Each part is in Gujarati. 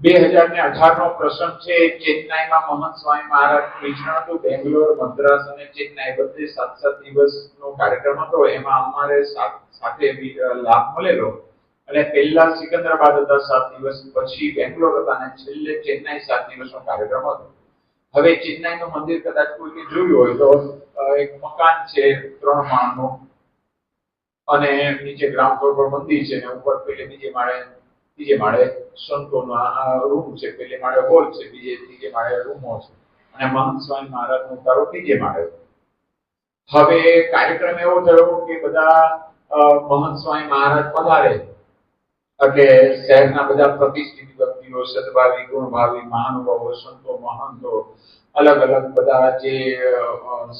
બે હજાર ને અઢાર નો પ્રસંગ છે. ચેન્નાઈમાં મહંત સ્વામી મહારાજ વિચરણ હતું. બેંગ્લોર, મદ્રાસ અને ચેન્નાઈ બધે સાત સાત દિવસનો કાર્યક્રમ હતો. એમાં અમારે સાથે લાભ મળેલો. અને પહેલા સિકંદરાબાદ હતા સાત દિવસ, પછી બેંગ્લોર હતા અને છેલ્લે ચેન્નાઈ સાત દિવસનો કાર્યક્રમ હતો. હવે ચેન્નાઈનું મંદિર કદાચ કોઈને જોયું હોય તો એક મકાન છે ત્રણ માળનું અને નીચે ગ્રાઉન્ડ ફ્લોર પર મંદિર છે ને ઉપર પેલે બીજે માળે ત્રીજે માળે સંતોના રૂમ છે, પેલે માળે હોલ છે, બીજે, ત્રીજે માળે રૂમો છે. અને મહંત સ્વામી મહારાજનો ઉતારો ત્રીજે માળે. હવે કાર્યક્રમ એવો થયો કે બધા મહંત સ્વામી મહારાજ પધારે. એટલે શહેરના બધા પ્રતિષ્ઠિત વ્યક્તિઓ, સદભાવી, ગુણભાવી, મહાનુભાવો, સંતો, મહંતો અલગ અલગ બધા જે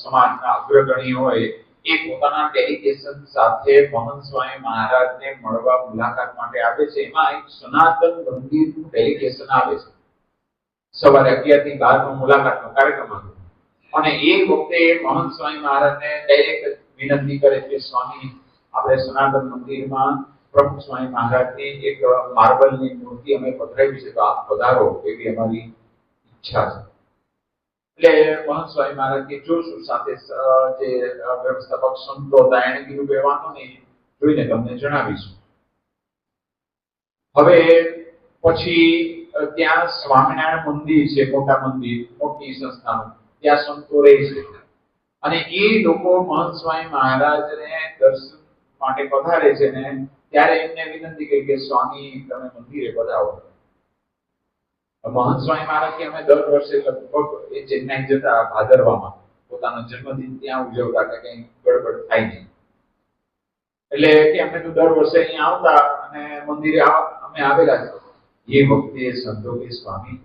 સમાજના અગ્રગણી હોય એ પોતાના ડેલિગેશન સાથે મહંત સ્વામી મહારાજને મળવા મુલાકાત માટે આવે છે. એમાં એક સનાતન મંદિરનું ડેલિગેશન આવે છે. સવારે અગિયારથી બાર નો મુલાકાતનો કાર્યક્રમ હતો અને એ વખતે મહંત સ્વામી મહારાજને ડાયરેક્ટ વિનંતી કરે છે, સ્વામી, આપણે સનાતન મંદિરમાં પ્રભુ સ્વામી મહારાજની એક માર્બલની મૂર્તિ અમે પધરાવી છે, તો આપ પધારો એવી અમારી ઈચ્છા છે. એટલે મહંત મહારાજ કે જોશું સાથે જે વ્યવસ્થાપક સંતો હતા એને કીધું જોઈને તમને જણાવીશું. હવે પછી ત્યાં સ્વામિનારાયણ મંદિર છે, મોટા મંદિર, મોટી સંસ્થાનું ત્યાં સંતો રહે છે. અને એ લોકો મહંત સ્વામી મહારાજને દર્શન માટે પધારે છે ને ત્યારે એમને વિનંતી કરી કે સ્વામી, તમે મંદિરે પધારો. મહંત સ્વામી મહારાજ અમે દર વર્ષે લગભગ એ ચેન્નાઈ જતા ભાદરવામાં પોતાનો જન્મદિન ત્યાં ઉજવતા કે કઈ ગડબડ થાય નહીં. એટલે કે અમે તો દર વર્ષે અહીંયા આવતા અને મંદિરે અમે આવેલા છે એ વખતે સંતો કે, સ્વામી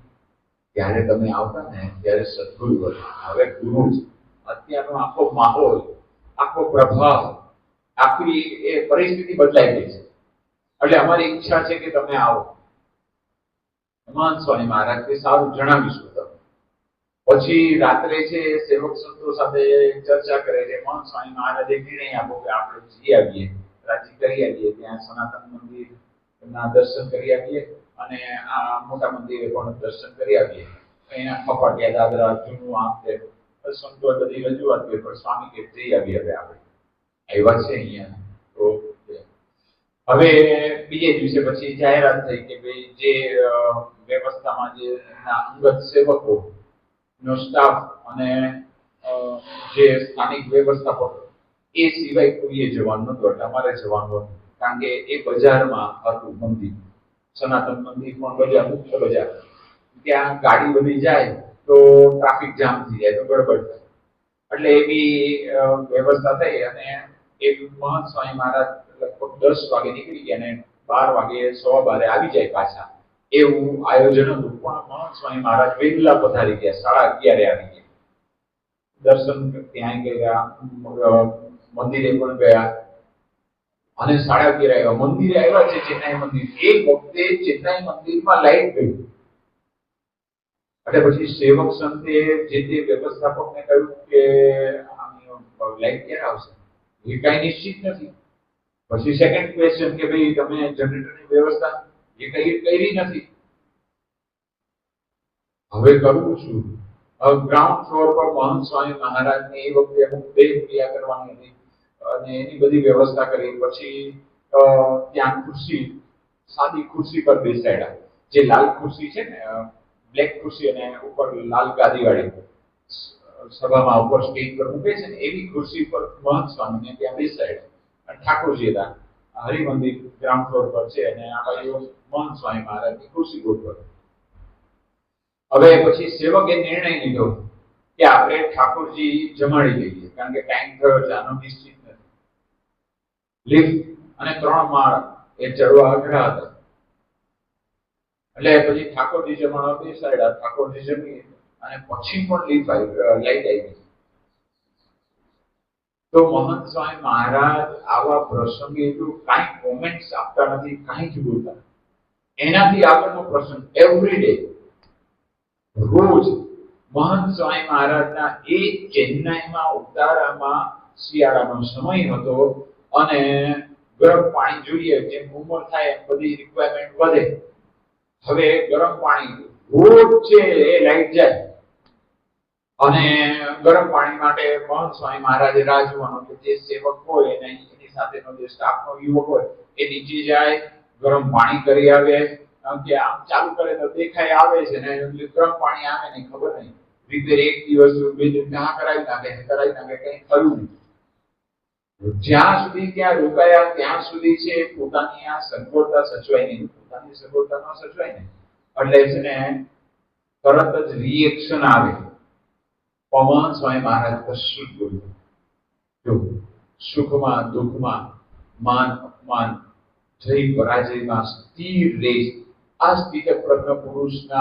ત્યારે તમે આવતા ને ત્યારે સદગુરુ હવે ગુરુ છે અત્યારનો આખો માહોલ, આખો પ્રભાવ, આખી એ પરિસ્થિતિ બદલાઈ ગઈ છે. એટલે અમારી ઈચ્છા છે કે તમે આવો. હનુમાન સ્વામી મહારાજ સારું જણાવીશું પછી રાત્રે છે, સેવક સંતો સાથે ચર્ચા કરે છે મહંત સ્વામી મહારાજે નિર્ણય આપો કે આપણે જઈ આવીએ રાજી કરી આવીએ, ત્યાં સનાતન મંદિર ના દર્શન કરી આવીએ અને આ મોટા મંદિરે પણ દર્શન કરી આવીએ. અહીંયા કપાટિયા, દાદરા, જૂનું આમ સંતોએ બધી રજૂઆત કરી, પણ સ્વામી કે જઈ આવીએ હવે આપણે. આવ્યા છે અહીંયા. તો હવે બીજે દિવસે પછી જાહેરાત થઈ કે ભાઈ જે વ્યવસ્થામાં જે અંગત સેવકો નો સ્ટાફ અને જે સ્થાનિક વ્યવસ્થાપકો, એ સિવાય કોઈએ જવાનું નતું એટલે અમારે જવાનું હતું. કારણ કે એ બજારમાં હતું મંદિર. સનાતન મંદિર પણ બજાર, મુખ્ય બજાર. ત્યાં ગાડી બધી જાય તો ટ્રાફિક જામ થઈ જાય, તો ગડબડ થાય. એટલે એવી વ્યવસ્થા થઈ અને એક મહંત સ્વામી મહારાજ લગભગ દસ વાગે નીકળી ગયા અને બાર વાગે, સવા બારે આવી જાય પાછા. એવું આયોજન હતું, પણ મહંત સ્વામી મહારાજ વહેલા પધારી ગયા, સાડા અગિયારે આવી ગયા. દર્શન ત્યાં ગયા મંદિરે પણ ગયા. અને સાડા અગિયારે આવ્યા. મંદિરે આવ્યા છે ચેન્નાઈ મંદિર. એ વખતે ચેન્નાઈ મંદિરમાં લાઈટ ગઈ. એટલે પછી સેવક સંતે જે તે વ્યવસ્થાપકને કહ્યું કે લાઈટ ક્યારે આવશે? એ કઈ નિશ્ચિત નથી. પછી સેકન્ડ ક્વેશ્ચન કે ભાઈ, તમે જનરેટરની વ્યવસ્થા એ કઈ કરી નથી? હવે કરવું છું ગ્રાઉન્ડ ફ્લોર પર મહંત સ્વામી મહારાજને એ વખતે અમુક દેહ ક્રિયા કરવાની હતી અને એની બધી વ્યવસ્થા કરી. પછી ત્યાં ખુરશી, સાદી ખુરશી પર બેસાડ્યા. જે લાલ ખુરશી છે ને બ્લેક ખુરશી અને ઉપર લાલ ગાદી વાળી સભામાં ઉપર સ્ટેજ પર મૂકે છે ને એવી ખુરશી પર મહંત સ્વામીને ત્યાં બેસાડ્યા અને ઠાકોરજી હતા હરિમંદિર ગ્રાઉન્ડ ફ્લોર પર છે અને આ બાજુ મહંત સ્વામી મહારાજની ખુરશી ગોઠવાઈ હવે પછી સેવકે નિર્ણય લીધો કે આપણે ઠાકોરજી જમાડી લઈએ, કારણ કે ટાઈમ થયો છે, આનો નિશ્ચિત નથી. લિફ્ટ અને ત્રણ માળ એ ચડવા અઘરા હતા. એટલે પછી ઠાકોરજી જમાડવા બેસાડ્યા, ઠાકોરજી જમી અને પછી પણ આવી લાઈટ આવી તો મહંત સ્વામી મહારાજ આવા પ્રસંગે તો કાંઈ કોમેન્ટ્સ આપતા નથી, કાંઈ જ બોલતા એનાથી આગળનો પ્રસંગ એવરી ડે રોજ મહંત સ્વામી મહારાજના એ ચેન્નાઈમાં ઉતારામાં શિયાળાનો સમય હતો અને ગરમ પાણી જોઈએ, જેમ ઉંમર થાય એમ બધી રિક્વાયરમેન્ટ વધે. હવે ગરમ પાણી રોજ છે, એ લાઈટ જાય. અને ગરમ પાણી માટે મહંત સ્વામી મહારાજે રાહ કે જે સેવક હોય અને એની સાથેનો જે સ્ટાફનો યુવક હોય એ નીચે જાય, ગરમ પાણી કરી આવે કે આમ ચાલુ કરે તો દેખાય આવે છે ને ગરમ પાણી આવે ને ખબર નહીં. રિપેર એક દિવસ બે દિવસ ત્યાં કરાવી નાખે કરાવી નાખે, કઈ થયું નહીં. જ્યાં સુધી ત્યાં રોકાયા, ત્યાં સુધી છે પોતાની આ સગવડતા સચવાય નહીં. પોતાની સગવડતા ન સચવાય ને. એટલે છે ને તરત જ રિએક્શન આવે. પવન સ્વામી મહારાજ કશું જ બોલ્યું. જો સુખમાં, દુઃખમાં, માન, અપમાન, જય, પરાજયમાં સ્થિર રહે આ સ્થિત પ્રજ્ઞ પુરુષના